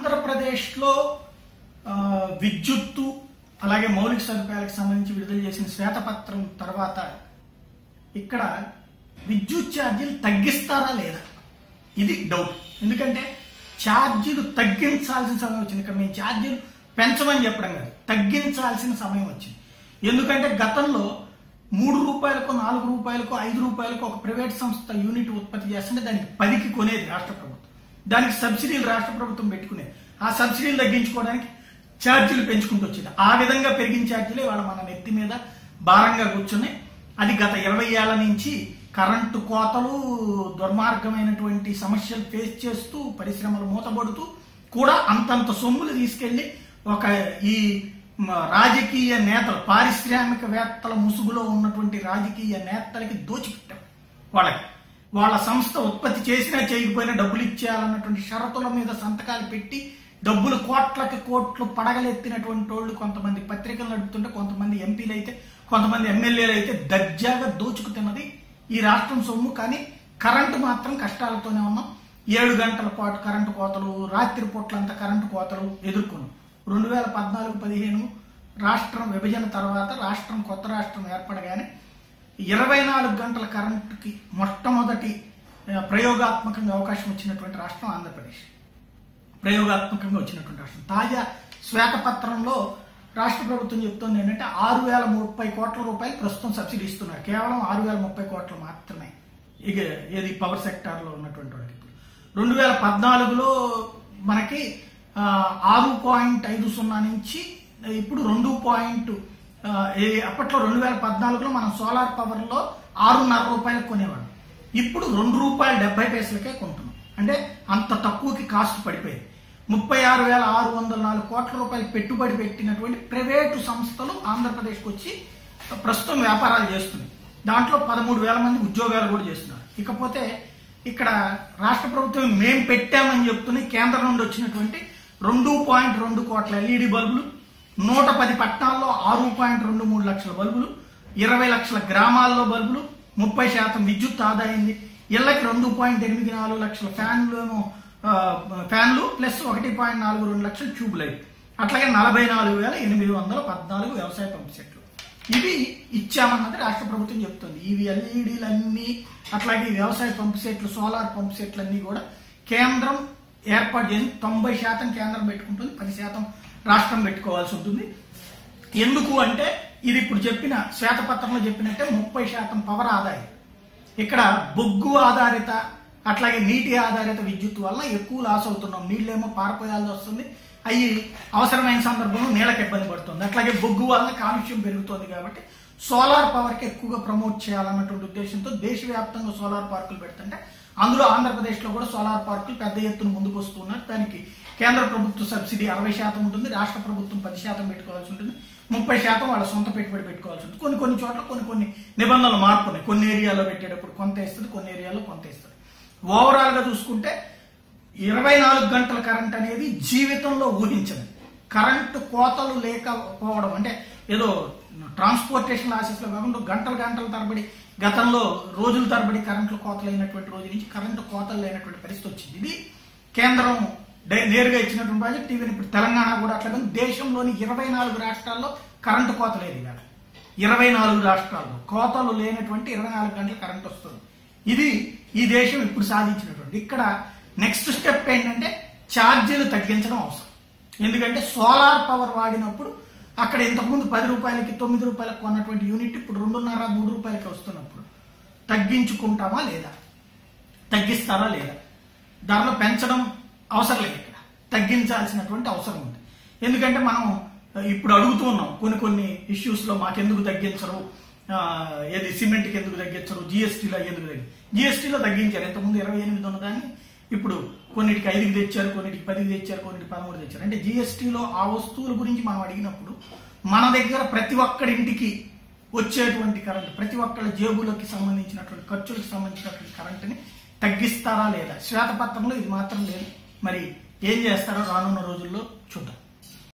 ఆంధ్రప్రదేశ్లో విద్యుత్తు అలాగే మౌలిక సదుపాయాలకు సంబంధించి విడుదల చేసిన శ్వేతపత్రం తర్వాత ఇక్కడ విద్యుత్ ఛార్జీలు తగ్గిస్తారా లేదా? ఇది డౌట్ ఎందుకంటే ఛార్జీలు తగ్గించాల్సిన సమయం వచ్చింది. ఇక్కడ మేము ఛార్జీలు పెంచమని చెప్పడం కాదు తగ్గించాల్సిన సమయం వచ్చింది. ఎందుకంటే గతంలో మూడు రూపాయలకు నాలుగు రూపాయలకు ఐదు రూపాయలకు ఒక ప్రైవేట్ సంస్థ యూనిట్ ఉత్పత్తి చేస్తుంటే దానికి పదికి కొనేది రాష్ట్ర ప్రభుత్వం. దానికి సబ్సిడీలు రాష్ట్ర ప్రభుత్వం పెట్టుకునేది ఆ సబ్సిడీలు తగ్గించుకోవడానికి ఛార్జీలు పెంచుకుంటూ వచ్చేది. ఆ విధంగా పెరిగిన ఛార్జీలే వాళ్ళ మన నెత్తి మీద భారంగా కూర్చున్నాయి. అది గత ఇరవై ఏళ్ళ నుంచి కరెంటు కోతలు దుర్మార్గమైనటువంటి సమస్యలు ఫేస్ చేస్తూ పరిశ్రమలు మూతబడుతూ కూడా అంతంత సొమ్ములు తీసుకెళ్ళి ఒక ఈ రాజకీయ నేతలు పారిశ్రామికవేత్తల ముసుగులో ఉన్నటువంటి రాజకీయ నేతలకి దోచిపెట్టాం వాళ్ళకి. వాళ్ళ సంస్థ ఉత్పత్తి చేసినా చేయకపోయినా డబ్బులు ఇచ్చేయాలన్నటువంటి షరతుల మీద సంతకాలు పెట్టి డబ్బులు కోట్లకి కోట్లు పడగలెత్తినటువంటి వాళ్ళు కొంతమంది పత్రికలు నడుపుతుంటే కొంతమంది ఎంపీలు అయితే కొంతమంది ఎమ్మెల్యేలు అయితే దర్జాగా దోచుకు తిన్నది ఈ రాష్ట్రం సొమ్ము. కానీ కరెంటు మాత్రం కష్టాలతోనే ఉన్నాం. ఏడు గంటల పాటు కరెంటు కోతలు రాత్రి పూట్లంతా కరెంటు కోతలు ఎదుర్కొన్నాం. రెండు వేల పద్నాలుగు పదిహేను రాష్ట్రం విభజన తర్వాత రాష్ట్రం కొత్త రాష్ట్రం ఏర్పడగానే ఇరవై నాలుగు గంటల కరెంటుకి మొట్టమొదటి ప్రయోగాత్మకంగా అవకాశం వచ్చినటువంటి రాష్ట్రం ఆంధ్రప్రదేశ్. ప్రయోగాత్మకంగా వచ్చినటువంటి రాష్ట్రం. తాజా శ్వేతపత్రంలో రాష్ట్ర ప్రభుత్వం చెప్తుంది ఏంటంటే ఆరు వేల ముప్పై కోట్ల రూపాయలు ప్రస్తుతం సబ్సిడీ ఇస్తున్నారు. కేవలం ఆరు వేల ముప్పై కోట్లు మాత్రమే. ఇక ఏది పవర్ సెక్టార్లో ఉన్నటువంటి వాళ్ళకి రెండు వేల పద్నాలుగులో మనకి ఆరు పాయింట్ ఐదు సున్నా నుంచి ఇప్పుడు రెండు పాయింట్ అప్పట్లో రెండు వేల పద్నాలుగులో మనం సోలార్ పవర్లో ఆరున్నర రూపాయలకు కొనేవాళ్ళం. ఇప్పుడు రెండు రూపాయల డెబ్బై పైసలకే కొంటున్నాం. అంటే అంత తక్కువకి కాస్ట్ పడిపోయింది. ముప్పై ఆరు వేల ఆరు వందల నాలుగు కోట్ల రూపాయలు పెట్టుబడి పెట్టినటువంటి ప్రైవేటు సంస్థలు ఆంధ్రప్రదేశ్కి వచ్చి ప్రస్తుతం వ్యాపారాలు చేస్తున్నాయి. దాంట్లో పదమూడు వేల మంది ఉద్యోగాలు కూడా చేస్తున్నారు. ఇకపోతే ఇక్కడ రాష్ట్ర ప్రభుత్వం మేం పెట్టామని చెప్తున్న కేంద్రం నుండి వచ్చినటువంటి రెండు పాయింట్ రెండు కోట్ల ఎల్ఈడి బల్బులు నూట పది పట్టణాల్లో ఆరు పాయింట్ రెండు మూడు లక్షల బల్బులు ఇరవై లక్షల గ్రామాల్లో బల్బులు ముప్పై శాతం విద్యుత్ ఆదాయింది. ఇళ్ళకి ఇళ్ళకి రెండు పాయింట్ ఎనిమిది నాలుగు లక్షల ఫ్యాన్లు ఏమో ఫ్యాన్లు ప్లస్ ఒకటి పాయింట్ నాలుగు రెండు లక్షల ట్యూబ్ లైట్ అట్లాగే నలభై నాలుగు వేల ఎనిమిది వందల పద్నాలుగు వ్యవసాయ పంప్ సెట్లు. ఇవి ఇచ్చామన్నది రాష్ట్ర ప్రభుత్వం చెప్తుంది. ఇవి ఎల్ఈడీలు అన్ని అట్లాగే ఈ వ్యవసాయ పంపు సెట్లు సోలార్ పంపు సెట్లు అన్ని కూడా కేంద్రం ఏర్పాటు చేసి తొంభై శాతం కేంద్రం పెట్టుకుంటుంది పది శాతం రాష్ట్రం పెట్టుకోవాల్సి ఉంటుంది. ఎందుకు అంటే ఇది ఇప్పుడు చెప్పిన శ్వేతపత్రంలో చెప్పినట్టే ముప్పై శాతం పవర్ ఆదాయం. ఇక్కడ బొగ్గు ఆధారిత అట్లాగే నీటి ఆధారిత విద్యుత్ వల్ల ఎక్కువ లాస్ అవుతున్నాం. నీళ్ళేమో పారిపోయాల్సి వస్తుంది. అవి అవసరమైన సందర్భంలో నీళ్ళకి ఇబ్బంది పడుతుంది. అట్లాగే బొగ్గు వల్ల కాలుష్యం పెరుగుతుంది కాబట్టి సోలార్ పవర్కి ఎక్కువగా ప్రమోట్ చేయాలన్నటువంటి ఉద్దేశంతో దేశవ్యాప్తంగా సోలార్ పార్కులు పెడుతుంటే అందులో ఆంధ్రప్రదేశ్లో కూడా సోలార్ పార్కులు పెద్ద ఎత్తున ముందుకు వస్తున్నారు. దానికి కేంద్ర ప్రభుత్వ సబ్సిడీ అరవై శాతం ఉంటుంది రాష్ట్ర ప్రభుత్వం పది శాతం పెట్టుకోవాల్సి ఉంటుంది ముప్పై శాతం వాళ్ళ సొంత పెట్టుబడి పెట్టుకోవాల్సి ఉంటుంది. కొన్ని కొన్ని చోట్ల కొన్ని కొన్ని నిబంధనలు మార్పున్నాయి. కొన్ని ఏరియాలో పెట్టేటప్పుడు కొంత ఇస్తుంది కొన్ని ఏరియాలో కొంత ఇస్తుంది. ఓవరాల్గా చూసుకుంటే ఇరవై నాలుగు గంటల కరెంట్ అనేది జీవితంలో ఊహించదు కరెంటు కోతలు లేకపోవడం అంటే ఏదో ట్రాన్స్పోర్టేషన్ లాసెస్లో కాకుండా గంటలు గంటల తరబడి గతంలో రోజుల తరబడి కరెంట్లు కోతలు అయినటువంటి రోజు నుంచి కరెంటు కోతలు లేనటువంటి పరిస్థితి వచ్చింది. ఇది కేంద్రం నేరుగా ఇచ్చినటువంటి ప్రాజెక్ట్. ఈవెన్ ఇప్పుడు తెలంగాణ కూడా అట్లా కానీ దేశంలోని ఇరవై నాలుగు రాష్ట్రాల్లో కరెంటు కోత లేదు ఇవాళ. ఇరవై నాలుగు రాష్ట్రాల్లో కోతలు లేనటువంటి ఇరవై నాలుగు గంటల కరెంట్ వస్తుంది. ఇది ఈ దేశం ఇప్పుడు సాధించినటువంటి. ఇక్కడ నెక్స్ట్ స్టెప్ ఏంటంటే ఛార్జీలు తగ్గించడం అవసరం. ఎందుకంటే సోలార్ పవర్ వాడినప్పుడు అక్కడ ఇంతకుముందు పది రూపాయలకి తొమ్మిది రూపాయలకు కొన్నటువంటి యూనిట్ ఇప్పుడు రెండున్నర మూడు రూపాయలకి వస్తున్నప్పుడు తగ్గించుకుంటామా లేదా? తగ్గిస్తారా లేదా? ధరలు పెంచడం అవసరం లేదు ఇక్కడ. తగ్గించాల్సినటువంటి అవసరం ఉంది. ఎందుకంటే మనం ఇప్పుడు అడుగుతూ ఉన్నాం కొన్ని కొన్ని ఇష్యూస్లో మాకెందుకు తగ్గించరు? ఏది సిమెంట్కి ఎందుకు తగ్గించరు? జిఎస్టీలో ఎందుకు తగ్గి జిఎస్టీలో తగ్గించారు. ఇంతకుముందు ఇరవై ఎనిమిది ఉన్నదాన్ని ఇప్పుడు కొన్నిటికి ఐదుకి తెచ్చారు కొన్నిటికి పదికి తెచ్చారు కొన్నిటికి పదమూడు తెచ్చారు. అంటే జిఎస్టీలో ఆ వస్తువుల గురించి మనం అడిగినప్పుడు మన దగ్గర ప్రతి ఒక్కడింటికి వచ్చేటువంటి కరెంట్ ప్రతి ఒక్కళ్ళ జేబులకి సంబంధించినటువంటి ఖర్చులకు సంబంధించినటువంటి కరెంటుని తగ్గిస్తారా లేదా? శ్వేతపత్రంలో ఇది మాత్రం లేదు. మరి ఏం చేస్తారో రానున్న రోజుల్లో చూద్దాం.